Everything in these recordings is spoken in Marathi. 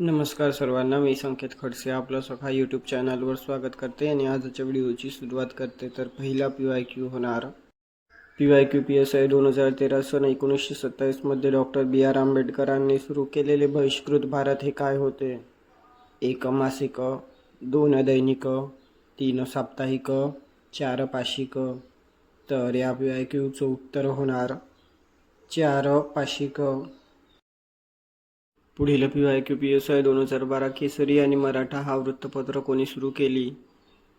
नमस्कार सर्वांना मी संकेत खडसे आपलं सखा यूट्यूब चॅनलवर स्वागत करते आणि आजच्या व्हिडिओची सुरुवात करते. तर पहिला पी वाय क्यू होणार. P Y Q P S I दोन हजार तेरा सन एकोणीसशे सत्तावीसमध्ये डॉक्टर बी आर आंबेडकरांनी सुरू केलेले बहिष्कृत भारत हे काय होते? एक मासिक दोन दैनिक तीन साप्ताहिक चार पाशिक. तर या पी वाय क्यूचं उत्तर होणार. चार पाशिक. पुढील P Y Q P S I दोन हजार बारा केसरी आणि मराठा हा वृत्तपत्र कोणी सुरू केली?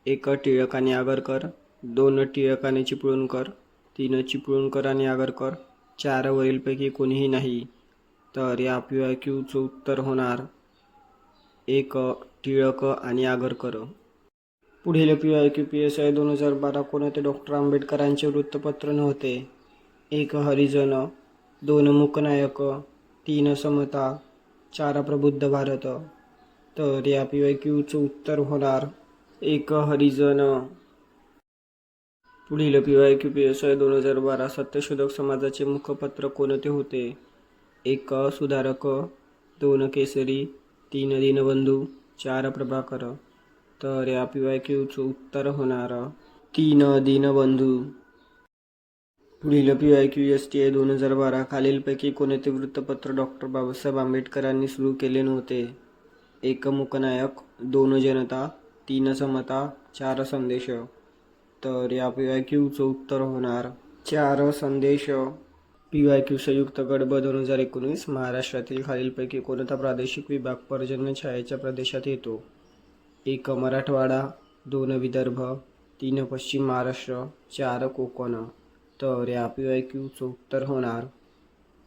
एक टिळक आणि आगरकर. दोन टिळक आणि चिपळूणकर. तीन चिपळूणकर आणि आगरकर. चार वरीलपैकी कोणीही नाही. तर या पी वाय क्यूचं उत्तर होणार एक टिळक आणि आगरकर. पुढील P Y Q P S I दोन हजार बारा कोणते? डॉक्टर आंबेडकरांचे वृत्तपत्र नव्हते. एक हरिजन. दोन मुकनायक. तीन समता. चार प्रबुद्ध भारत. तर या पी वाय क्यूचं उत्तर होणार एक हरिजन. पुढील P Y Q P S I दोन हजार बारा सत्यशोधक समाजाचे मुखपत्र कोणते होते? एक सुधारक दोन केसरी तीन दीनबंधू चार प्रभाकर. तर या पी वाय क्यूचं उत्तर होणार तीन दीनबंधू. पुढील P I Q S T I दोन हजार बारा खालीलपैकी कोणते वृत्तपत्र डॉक्टर बाबासाहेब आंबेडकरांनी सुरू केले नव्हते? एक मुकनायक दोन जनता तीन समता चार संदेश. तर या पी आय क्यूचं उत्तर होणार चार संदेश. पी वाय क्यू संयुक्त गडब दोन हजार एकोणीस महाराष्ट्रातील खालीलपैकी कोणता प्रादेशिक विभाग पर्जन्य छायाच्या प्रदेशात येतो? एक मराठवाडा दोन विदर्भ तीन पश्चिम महाराष्ट्र चार कोकण. तर या पी वाय क्यूचं उत्तर होणार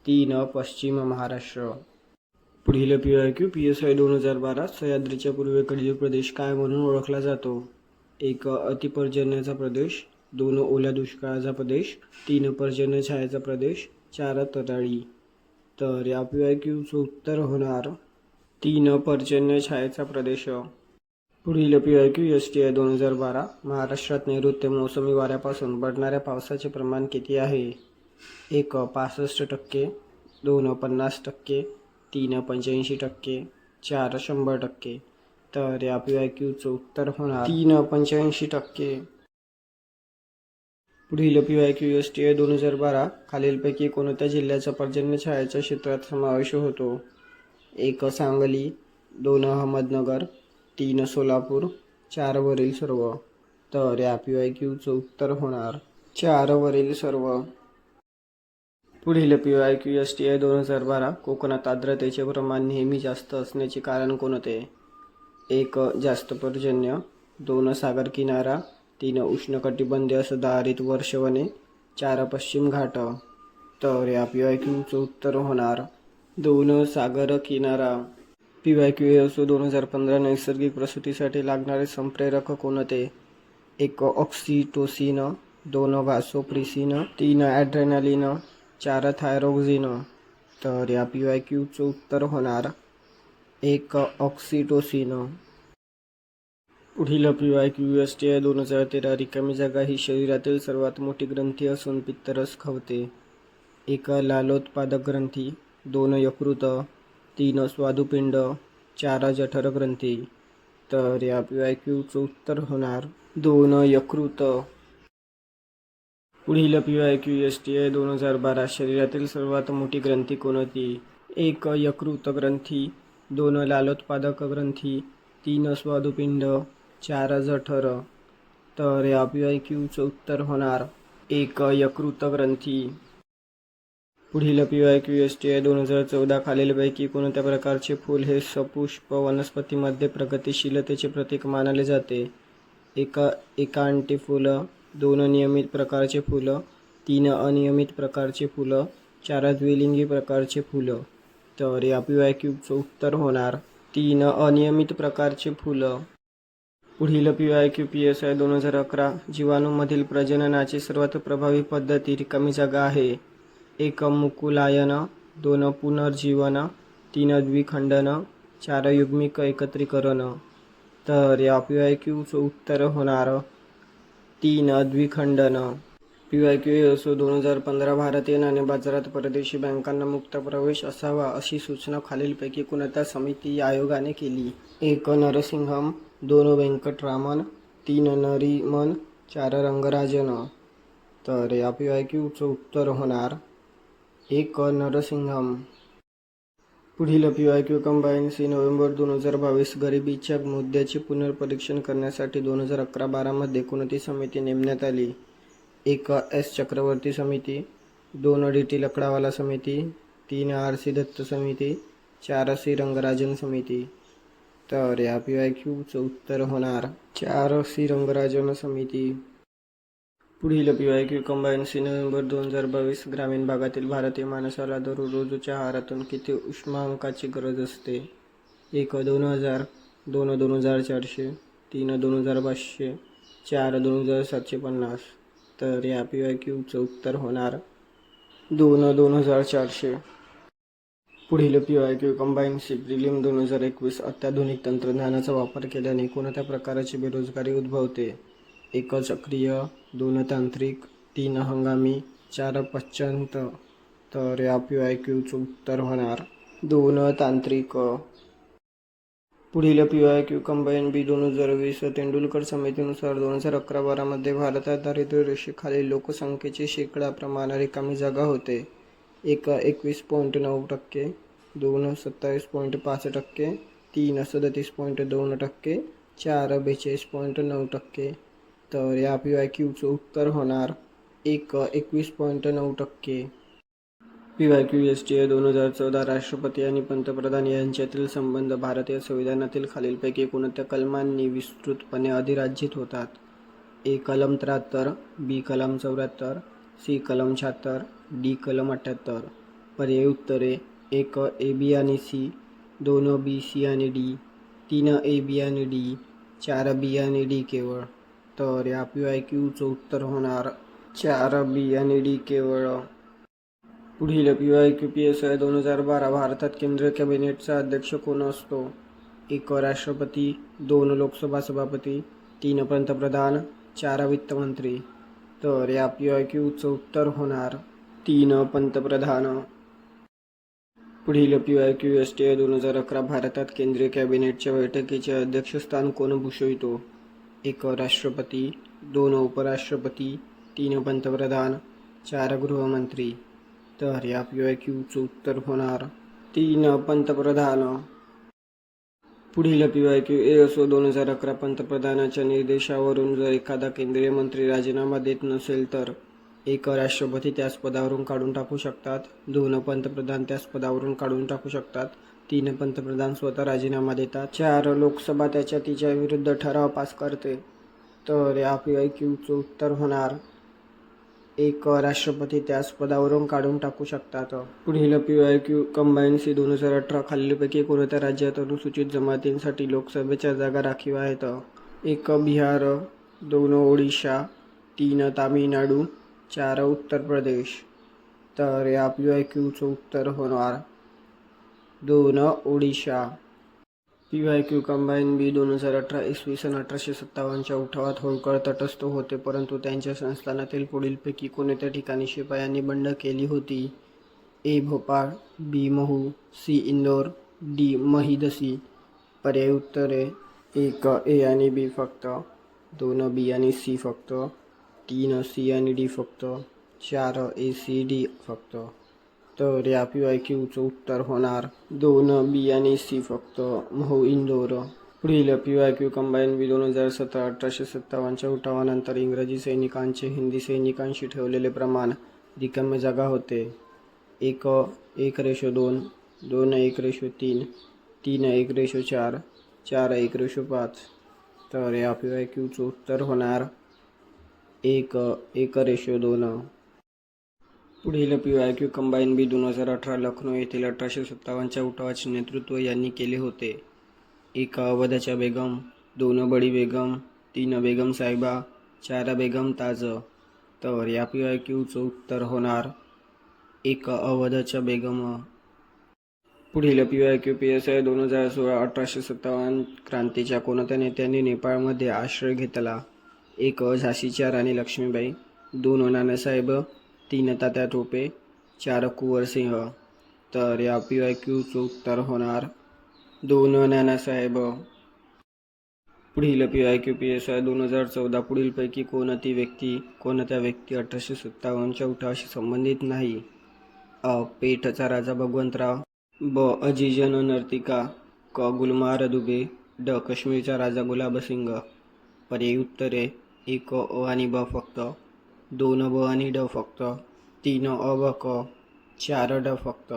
तीन पश्चिम महाराष्ट्र. पुढील P Y Q P S I दोन हजार बारा सह्याद्रीच्या पूर्वेकडील प्रदेश काय म्हणून ओळखला जातो? एक अतिपर्जन्याचा प्रदेश. दोन ओल्या दुष्काळाचा प्रदेश. तीन पर्जन्य छायाचा प्रदेश. चार तराळी तर या पी वाय क्यूचं उत्तर होणार तीन पर्जन्य छायाचा प्रदेश. पुढील P I Q S T I दोन हजार बारा महाराष्ट्रात नैऋत्य मोसमी वाऱ्यापासून पडणाऱ्या पावसाचे प्रमाण किती आहे? एक पासष्ट टक्के दोन पन्नास टक्के तीन पंच्याऐंशी टक्के चार शंभर टक्के. तर या पी आय क्यूचं उत्तर होणार तीन पंच्याऐंशी टक्के. पुढील P I Q S T I दोन हजार बारा खालीलपैकी कोणत्या जिल्ह्याचा पर्जन्य छायाच्या क्षेत्रात समावेश होतो? एक सांगली दोन अहमदनगर तीन सोलापूर चारवरील सर्व. तर या पी वाय क्यूचं उत्तर होणार चारवरील सर्व. पुढील P Y Q S T I दोन हजार बारा कोकणात आर्द्रतेचे प्रमाण नेहमी जास्त असण्याचे कारण कोणते एक जास्त पर्जन्य. दोन सागर किनारा. तीन उष्णकटिबंधीय सुधारित वर्षवने. चार पश्चिम घाट. तर या पी वाय क्यूचं उत्तर होणार दोन सागर किनारा. पी वाय क्यू एसो दोन हजार पंधरा नैसर्गिक प्रसूतीसाठी लागणारे संप्रेरक कोणते एक ऑक्सिटोसिन दोन व्हासोप्रिसिन तीन ॲड्रेनालिन चार थायरोक्झिन तर या पी वाय क्यूचं उत्तर होणार एक ऑक्सिटोसिन. पुढील P Y Q S T I दोन हजार तेरा रिकामी जागा ही शरीरातील सर्वात मोठी ग्रंथी असून पित्तरस खवते. एक लालोत्पादक ग्रंथी दोन यकृत तीन स्वादुपिंड चार जठर ग्रंथी. तर या पी वाय क्यूचं उत्तर होणार दोन यकृत. पुढील P Y Q S T I दोन हजार बारा शरीरातील सर्वात मोठी ग्रंथी कोणती? एक यकृत ग्रंथी दोन लालोत्पादक ग्रंथी तीन स्वादुपिंड चार जठर. तर या पी वाय क्यूचं उत्तर होणार एक यकृत ग्रंथी. पुढील P Y Q S T I दोन हजार चौदा खालीलपैकी कोणत्या प्रकारचे फूल हे सपुष्प वनस्पतीमध्ये प्रगतिशीलतेचे प्रतीक मानले जाते? एका एकांटी फुलं दोन नियमित प्रकारचे फुलं तीन अनियमित प्रकारचे फुलं चार द्विलिंगी प्रकारचे फुलं. तर या पी वाय क्यूचं उत्तर होणार तीन अनियमित प्रकारचे फुलं. पुढील P I Q P S I दोन हजार अकरा जीवाणूमधील प्रजननाची सर्वात प्रभावी पद्धती रिकामी जागा आहे. एक मुकुलायन दोन पुनर्जीवन तीन द्विखंडन चार युग्मिक एकत्रीकरण. तर या पी आय क्यूचं उत्तर होणार तीन द्विखंडन. पी वाय क्यू असो दोन हजार पंधरा भारतीय नाणे बाजारात परदेशी बँकांना मुक्त प्रवेश असावा अशी सूचना खालीलपैकी कोणत्या समिती आयोगाने केली? एक नरसिंहम दोन व्यंकटरामन तीन नरीमन चार रंगराजन. तर या पी वाय क्यूचं उत्तर होणार एक नरसिंघम. पुढील P I Q combine C November दोन हजार बावीस गरिबीच्या मुद्द्याचे पुनर्परीक्षण करण्यासाठी दोन हजार अकरा बारामध्ये कोणती समिती नेमण्यात आली? एक एस चक्रवर्ती समिती दोन डी टी लकडावाला समिती तीन आर सी दत्त समिती चार सी रंगराजन समिती. तर या पी आय क्यूचं उत्तर होणार चार सी रंगराजन समिती. पुढील P Y Q combine C November दोन हजार बावीस ग्रामीण भागातील भारतीय माणसाला दररोजच्या आहारातून किती उष्मांकाची गरज असते? एक दोन हजार दोन दोन हजार चारशे तीन दोन हजार पाचशे चार दोन हजार सातशे पन्नास. तर या पी वाय क्यूचं उत्तर होणार दोन दोन हजार चारशे. पुढील P Y Q combine C prelim दोन हजार एकवीस अत्याधुनिक तंत्रज्ञानाचा वापर केल्याने कोणत्या प्रकारची बेरोजगारी उद्भवते? एक चक्रीय दोन तांत्रिक तीन हंगामी चार पश्चांत. तर या पी आय क्यूचं उत्तर होणार दोन तांत्रिक पुढील P Y Q combine B दोन हजार वीस तेंडुलकर समितीनुसार दोन हजार अकरा बारामध्ये भारतात दारिद्र्य रेषेखालील लोकसंख्येचे शेकडा प्रमाण रिकामी जागा होते. एक एकवीस पॉईंट नऊ टक्के दोन सत्तावीस पॉईंट पाच टक्के तीन सदतीस पॉईंट दोन टक्के चार बेचाळीस पॉईंट नऊ टक्के. तर या पी वाय क्यूचं उत्तर होणार एक एकवीस पॉईंट नऊ टक्के. P Y Q S T A दोन हजार चौदा राष्ट्रपती आणि पंतप्रधान यांच्यातील संबंध भारतीय संविधानातील खालीलपैकी कोणत्या कलमांनी विस्तृतपणे अधिराज्यित होतात. ए कलम त्र्याहत्तर बी कलम चौऱ्याहत्तर सी कलम शहात्तर डी कलम अठ्ठ्याहत्तर. पर्यायी उत्तरे एक ए बी आणि सी दोन बी सी आणि डी तीन ए बी आणि डी चार बी आणि डी केवळ. तर या पी वाय क्यूचं उत्तर होणार चार बी आणि डी केवळ. पुढील P Y Q P S I दोन हजार बारा भारतात केंद्रीय कॅबिनेटचा अध्यक्ष कोण असतो? एक राष्ट्रपती दोन लोकसभा सभापती तीन पंतप्रधान चार वित्तमंत्री. तर या पी आय क्यूचं उत्तर होणार तीन पंतप्रधान. पुढील P Y Q S T I दोन हजार अकरा भारतात केंद्रीय कॅबिनेटच्या बैठकीचे अध्यक्षस्थान कोण भूषवितो? एक राष्ट्रपती दोन उपराष्ट्रपती तीन पंतप्रधान चार गृहमंत्री. तर या पी वाय क्यूचं उत्तर होणार तीन पंतप्रधान. पुढील पी वाय क्यू ए असो दोन हजार अकरा पंतप्रधानाच्या निर्देशावरून जर एखादा केंद्रीय मंत्री राजीनामा देत नसेल तर एक राष्ट्रपती त्याच पदावरून काढून टाकू शकतात. दोन पंतप्रधान त्याच पदावरून काढून टाकू शकतात. तीन पंतप्रधान स्वतः राजीनामा देतात. चार लोकसभा त्याच्या तिच्या विरुद्ध ठराव पास करते तर या पी वाय क्यूचं उत्तर होणार. एक राष्ट्रपती त्याच पदावरून काढून टाकू शकतात. पुढील P Y Q combine C दोन हजार अठरा खालीलपैकी कोणत्या राज्यात अनुसूचित जमातींसाठी लोकसभेच्या जागा राखीव आहेत? एक बिहार. दोन ओडिशा. तीन तामिळनाडू. चार उत्तर प्रदेश. तर या पी वाय क्यूचं उत्तर होणार. दोन Odisha. P Y Q combine B दोन हजार अठरा इसवी सन अठराशे सत्तावन्नच्या उठावात होळकर तटस्थ होते परंतु त्यांच्या संस्थानातील पुढीलपैकी कोणत्या ठिकाणी शिपायांनी बंड केली होती? A Bhopal B Mhow C Indore D महिदसी. पर्याय उत्तरे एक ए आणि बी फक्त. दोन बी आणि सी फक्त. तीन सी आणि डी फक्त. चार ए सी डी फक्त. तर या पी वाय क्यूचं उत्तर होणार. दोन बी आणि सी फक्त. महू इंदोर. पुढील P Y Q combine B दोन हजार सतरा अठराशे सत्तावन्नच्या उठावानंतर इंग्रजी सैनिकांचे हिंदी सैनिकांशी ठेवलेले प्रमाण रिकाम्य जागा होते. एक एक रेशो दोन दोन एक रेशो तीन तीन एक रेशो चार चार एक रेशो पाच. तर या पी वाय क्यूचं उत्तर होणार. एक एक रेशो दोन. पुढील P Y Q combine B दोन हजार अठरा लखनौ येथील अठराशे सत्तावन्नच्या उठावाचे नेतृत्व यांनी केले होते. एक अवधाच्या बेगम दोन बडी बेगम तीन बेगम साहेबा चार बेगम ताज. तर या पी वाय क्यूचं उत्तर होणार एक अवधच्या बेगम. पुढील P Y Q P S I दोन हजार सोळा अठराशे सत्तावन्न क्रांतीच्या कोणत्या नेत्यांनी नेपाळमध्ये आश्रय घेतला? एक झाशीच्या राणी लक्ष्मीबाई दोन नानासाहेब तीन तात्या टोपे चार कुवरसिंह. तर या पी वाय क्यूचं उत्तर होणार दोन नानासाहेब पुढील P Y Q P S I दोन हजार चौदा पुढीलपैकी कोणती व्यक्ती कोणत्या व्यक्ती अठराशे सत्तावन्नच्या उठावाशी संबंधित नाही? अ. पेठचा राजा भगवंतराव. ब. अजिजन नर्तिका. क. गुलमार दुबे. ड. काश्मीरचा राजा गुलाबसिंग पर्यायी उत्तरे. एक अ आणि ब. फक्त. दोन ब आणि ड फक्त. तीन अ ब क. चार ड फक्त.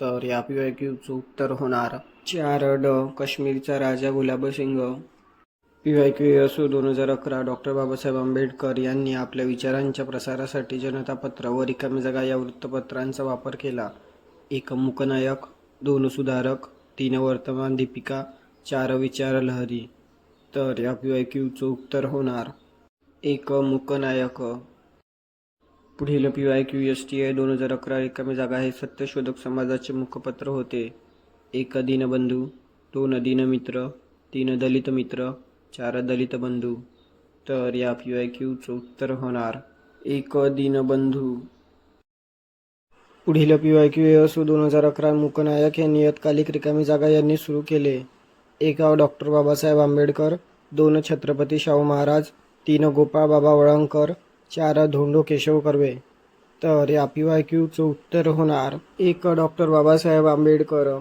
तर या पी वाय क्यूचं उत्तर होणार. चार ड. काश्मीरचा राजा गुलाबसिंग पी वाय क्यू असो दोन हजार अकरा. डॉक्टर बाबासाहेब आंबेडकर यांनी आपल्या विचारांच्या प्रसारासाठी जनता पत्र व रिकामी जागा या वृत्तपत्रांचा वापर केला. एक मुकनायक दोन सुधारक तीन वर्तमान दीपिका चार विचार लहरी तर या पी वाय क्यूचं उत्तर होणार. एक मुकनायक. पुढील P Y Q S T I दोन हजार अकरा रिकामी जागा हे सत्यशोधक समाजाचे मुखपत्र होते. एक दीनबंधू दोन दीनमित्र तीन दलित मित्र चार दलित बंधू तर या पी वाय क्यूचं उत्तर होणार. एक दीनबंधू. पुढील पी वाय क्यू असो दोन हजार अकरा मुकनायक हे नियतकालिक रिकामी जागा यांनी सुरू केले. एक डॉक्टर बाबासाहेब आंबेडकर दोन छत्रपती शाहू महाराज तीन गोपाळ बाबा वळंकर चार धोंडो केशव कर्वे. तर या पी वाय क्यूचं उत्तर होणार एक डॉक्टर बाबासाहेब आंबेडकर.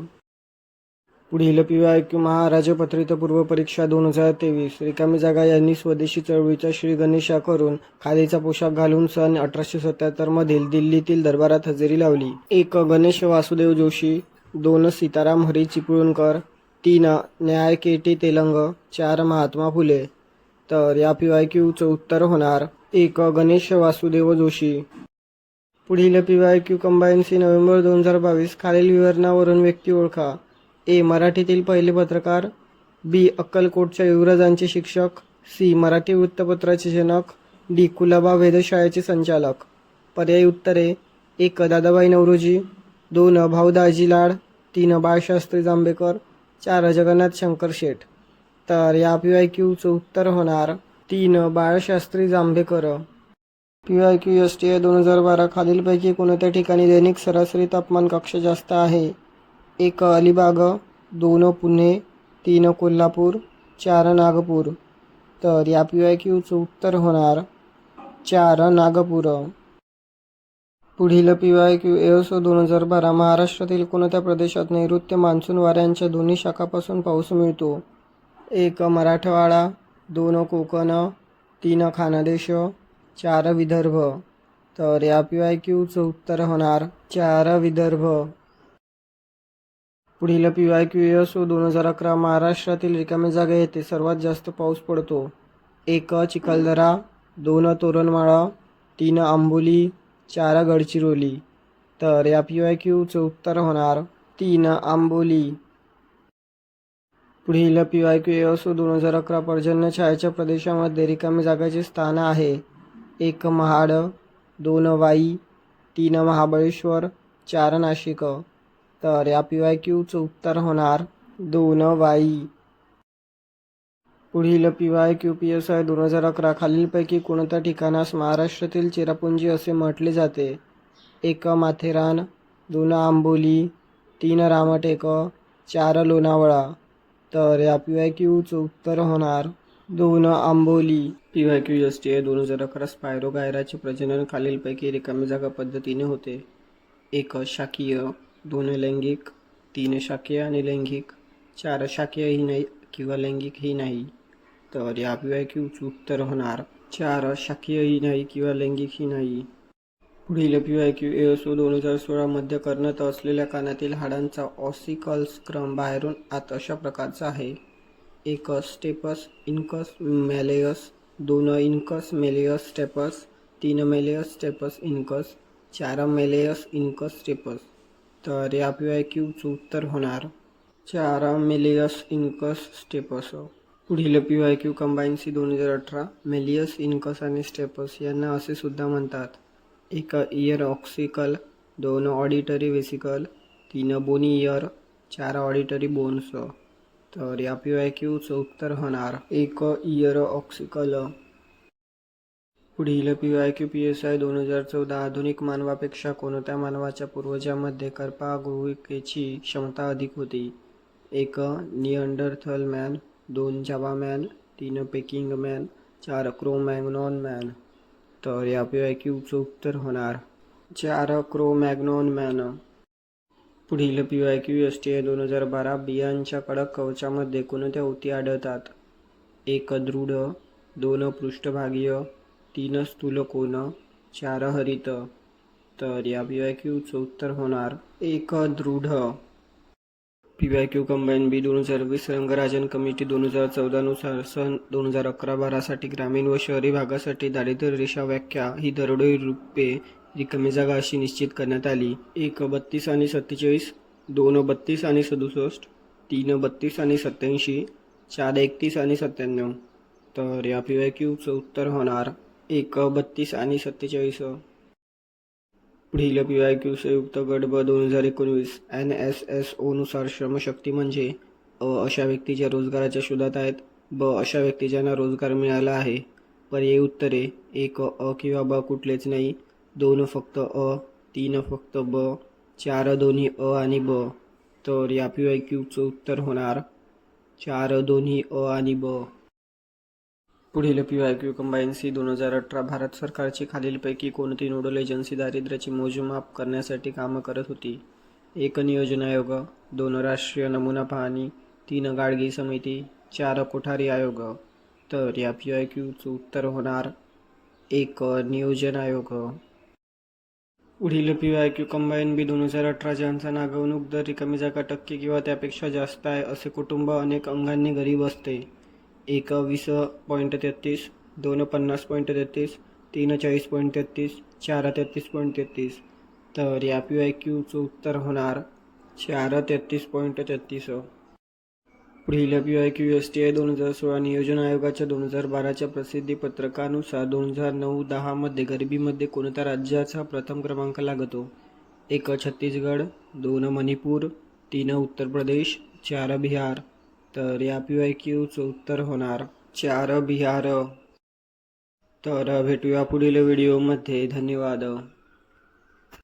पुढील पी वाय क्यू महाराज पत्रित पूर्व परीक्षा दोन हजार तेवीस. रिकामी जागा यांनी स्वदेशी चळवळीचा श्री गणेशा करून खादीचा पोशाख घालून सन अठराशे सत्याहत्तर मधील दिल्लीतील दरबारात हजेरी लावली. एक गणेश वासुदेव जोशी दोन सीताराम हरी चिपळूणकर तीन न्याय के टी तेलंग चार महात्मा फुले. तर या पी वाय क्यूचं उत्तर होणार एक गणेश वासुदेव जोशी. पुढील P Y Q combine C November दोन हजार बावीस खालील विवरणावरून व्यक्ती ओळखा. ए. मराठीतील पहिले पत्रकार. बी. अक्कलकोटच्या युवराजांचे शिक्षक. सी. मराठी वृत्तपत्राचे जनक. डी. कुलाबा वेधशाळेचे संचालक. पर्यायी उत्तरे. एक. दादाबाई नवरोजी. दोन. भाऊदाजी लाड. तीन. बाळशास्त्री जांभेकर. चार. जगन्नाथ शंकर शेठ. तर या पी वाय क्यूचं उत्तर होणार तीन Balshastri Jambhekar. P Y Q S T I दोन हजार बारा खालीलपैकी कोणत्या ठिकाणी दैनिक सरासरी तापमान कक्ष जास्त आहे? एक अलिबाग दोन पुणे तीन कोल्हापूर चार नागपूर. तर या पी वाय क्यूचं उत्तर होणार चार नागपूर. पुढील पी वाय क्यू एस दोन हजार बारा महाराष्ट्रातील कोणत्या प्रदेशात नैऋत्य मान्सून वाऱ्यांच्या दोन्ही शाखापासून पाऊस मिळतो? एक मराठवाडा दोन कोकण तीन खानदेश चार विदर्भ. तर या पी वाय क्यूचं उत्तर होणार चार विदर्भ. पुढील पी वाय क्यू एस दोन हजार अकरा महाराष्ट्रातील रिकाम्या जागा येथे सर्वात जास्त पाऊस पडतो. एक चिखलदरा दोन तोरणमाळा तीन आंबोली चार गडचिरोली. तर या पी वाय क्यूचं उत्तर होणार तीन आंबोली. पुढील पी वाय क्यू एस असो दोन हजार अकरा पर्जन्य छायाच्या प्रदेशामध्ये रिकामी जागाचे स्थान आहे. एक महाड दोन वाई तीन महाबळेश्वर चार नाशिक. तर या पी वाय क्यूचं उत्तर होणार दोन वाई. पुढील P Y Q P S I दोन हजार अकरा खालीलपैकी कोणत्या ठिकाणास महाराष्ट्रातील चिरापुंजी असे म्हटले जाते? एक माथेरान दोन आंबोली तीन रामटेक चार लोणावळा. तर या पी वाय क्यूचं उत्तर होणार दोन Amboli. P Y Q S T I दोन हजार अकरा स्पायरो गायराचे प्रजनन खालीलपैकी रिकामी जागा पद्धतीने होते. एक शाकीय दोन लैंगिक तीन शाकीय आणि लैंगिक. चार शाकीय ही नाही किंवा लैंगिक ही नाही. तर या पी वाय क्यूचं उत्तर होणार चार शाकीय ही नाही किंवा लैंगिक ही नाही. पुढील P I Q S O दोन हजार सोळामध्ये करण्यात असलेल्या कानातील हाडांचा ऑसिकल्स क्रम बाहेरून आत अशा प्रकारचा आहे. एकस स्टेपस इन्कस मेलेयस दोन इन्कस मेलेयस स्टेपस तीन मेलेयस स्टेपस इन्कस चार मेलेयस इन्कस स्टेपस. तर या पी वाय क्यूचं उत्तर होणार चार मेलेयस इन्कस स्टेपस. पुढील पी वाय क्यू कंबाईन्सी दोन हजार अठरा मेलियस इन्कस आणि स्टेपस यांना असे सुद्धा म्हणतात. एक इयर ऑक्सिकल दोन ऑडिटरी वेसिकल तीन बोनी इयर चार ऑडिटरी बोन्स तर या पी वाय क्यूचं उत्तर होणार. एक इयर ऑक्सिकल पुढील P Y Q P S I दोन हजार चौदा आधुनिक मानवापेक्षा कोणत्या मानवाच्या पूर्वजामध्ये कर्पागृहिकेची क्षमता अधिक होती? एक निअंडरथल मॅन दोन जावा मॅन तीन पेकिंग मॅन चार क्रोमॅग्नॉन मॅन तर या पी वाय क्यूचं उत्तर होणार. चार क्रो मॅग्नॉन मॅन पुढील P Y Q S T A दोन हजार बारा बियांच्या कडक कवचामध्ये कोणत्या उती आढळतात? एक दृढ दोन पृष्ठभागीय तीन स्थूल कोण चार हरित. तर या पी वाय क्यूचं उत्तर होणार. एक दृढ. P Y Q combine B दोन हजार वीस रंगराजन कमिटी दोन हजार चौदानुसार सन दोन हजार अकरा बारासाठी ग्रामीण व शहरी भागासाठी दारिद्र्य रेषा व्याख्या ही दरडोई रूपे रिकामी जागा अशी निश्चित करण्यात आली. एक बत्तीस आणि सत्तेचाळीस दोन बत्तीस आणि सदुसष्ट तीन बत्तीस आणि सत्याऐंशी चार एकतीस आणि सत्त्याण्णव. तर या पी वाय क्यूचं उत्तर होणार एक बत्तीस आणि सत्तेचाळीस. पुढील पी वाय क्यू संयुक्त गट ब दोन हजार एकोणवीस एन एस एस ओनुसार श्रमशक्ती म्हणजे अ अशा व्यक्ती ज्या रोजगाराच्या शोधात आहेत. ब अशा व्यक्ती ज्यांना रोजगार मिळाला आहे. पर्यायी उत्तरे एक अ किंवा ब कुठलेच नाही. दोन फक्त अ. तीन फक्त ब. चार दोन्ही अ आणि ब. तर या पी वाय क्यूचं उत्तर होणार चार दोन्ही अ आणि ब. पुढील P I Q combine C दोन हजार अठरा भारत सरकारची खालीलपैकी कोणती नोडल एजन्सी दारिद्र्याची मोजमाप करण्यासाठी कामं करत होती? एक नियोजन आयोग दोन राष्ट्रीय नमुना पाहणी तीन गाडगी समिती चार कोठारी आयोग. तर या पी आय क्यूचं उत्तर होणार एक नियोजन आयोग. पुढील P Y Q combine B दोन हजार अठरा ज्यांचा नागवणूक दर रिकामी जागा टक्के किंवा त्यापेक्षा जास्त आहे असे कुटुंब अनेक अंगांनी गरीब असते. एक वीस पॉईंट तेहतीस दोन पन्नास पॉईंट तेहतीस तीन चाळीस पॉईंट तेहतीस चार तेहतीस पॉईंट तेहतीस. तर या पी वाय क्यूचं उत्तर होणार चार तेहतीस पॉईंट तेहतीस. पुढील P Y Q S T I दोन हजार सोळा नियोजन आयोगाच्या दोन हजार बाराच्या प्रसिद्धी पत्रकानुसार दोन हजार नऊ दहामध्ये गरिबीमध्ये कोणत्या राज्याचा प्रथम क्रमांक लागतो? एक छत्तीसगड दोन मणिपूर तीन उत्तर प्रदेश चार बिहार. तर या पी वाय क्यूचं उत्तर होणार चार बिहार. तर भेटूया पुढील व्हिडिओमध्ये. धन्यवाद.